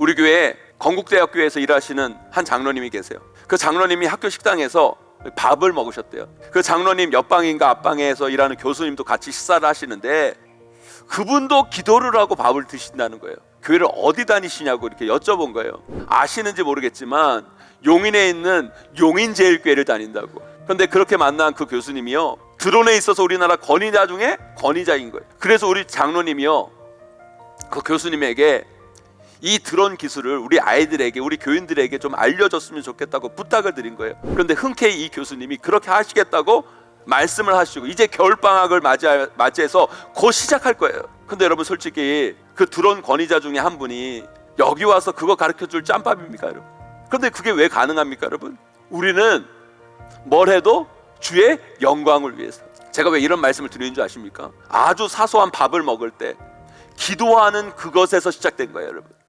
우리 교회 건국대학교에서 일하시는 한 장로님이 계세요. 그 장로님이 학교 식당에서 밥을 먹으셨대요. 그 장로님 옆방인가 앞방에서 일하는 교수님도 같이 식사를 하시는데 그분도 기도를 하고 밥을 드신다는 거예요. 교회를 어디 다니시냐고 이렇게 여쭤본 거예요. 아시는지 모르겠지만 용인에 있는 용인제일교회를 다닌다고. 그런데 그렇게 만난 그 교수님이요. 드론에 있어서 우리나라 권위자 중에 권위자인 거예요. 그래서 우리 장로님이요. 그 교수님에게 이 드론 기술을 우리 아이들에게 우리 교인들에게 좀 알려줬으면 좋겠다고 부탁을 드린 거예요. 그런데 흔쾌히 이 교수님이 그렇게 하시겠다고 말씀을 하시고 이제 겨울 방학을 맞이하, 맞이해 서 곧 시작할 거예요. 근데 여러분 솔직히 그 드론 권위자 중에 한 분이 여기 와서 그거 가르쳐 줄 짬밥입니까, 여러분? 그런데 그게 왜 가능합니까, 여러분? 우리는 뭘 해도 주의 영광을 위해서. 제가 왜 이런 말씀을 드리는 줄 아십니까? 아주 사소한 밥을 먹을 때 기도하는 그것에서 시작된 거예요, 여러분.